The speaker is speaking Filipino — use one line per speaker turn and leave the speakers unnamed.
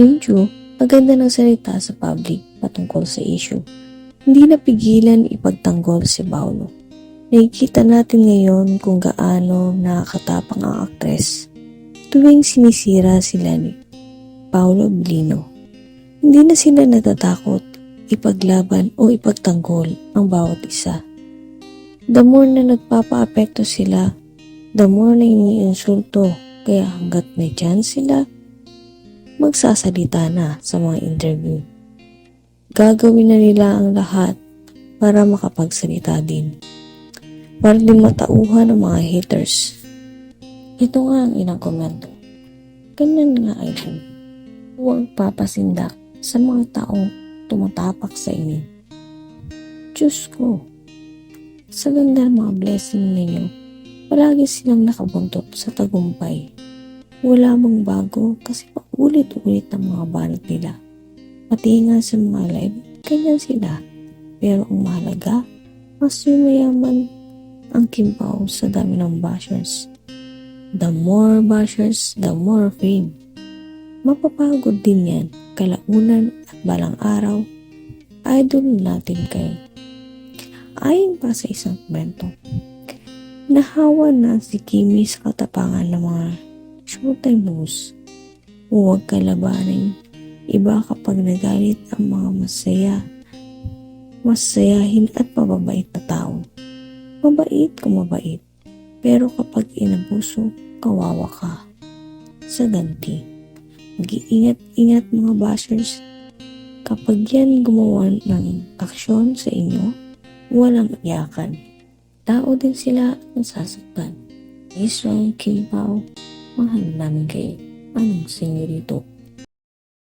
Joo, maganda ng salita sa public patungkol sa issue. Hindi napigilan ipagtanggol si Paolo. Nakikita natin ngayon kung gaano nakakatapang ang aktres tuwing sinisira sila ni Paolo Blino. Hindi na sila natatakot ipaglaban o ipagtanggol ang bawat isa. The more na nagpapa-apekto sila, the more na iniinsulto kaya hanggat may chance sila, magsasalita na sa mga interview. Gagawin na nila ang lahat para makapagsalita din. Para di matauhan ng mga haters. Ito nga ang inang komento. Ganyan nga ay huwag papasindak sa mga taong tumatapak sa inyo. Diyos ko, sa ganda ng mga blessing ninyo, palagi silang nakabuntot sa tagumpay. Wala mang bago kasi paulit-ulit ang mga banat nila. Pati nga sa mga live, ganyan sila. Pero ang mahalaga, mas yumayaman ang kimpaw sa dami ng bashers. The more bashers, the more fame. Mapapagod din yan, kalaunan at balang araw, idol natin kayo. Ayon pa sa isang kwento, nahawa na si Kimi sa katapangan ng mga showtime moves. Huwag kalabanin, iba kapag nagalit ang mga masaya, masayahin at mababait na tao. Mabait kung mabait, pero kapag inabuso, kawawa ka. Sa ganti, mag-iingat-ingat mga bashers. Kapag yan gumawa ng aksyon sa inyo, walang iyakan. Tao din sila ang sasaktan. Israel Kim Pao, mahal namin kayo. Anong senyorito?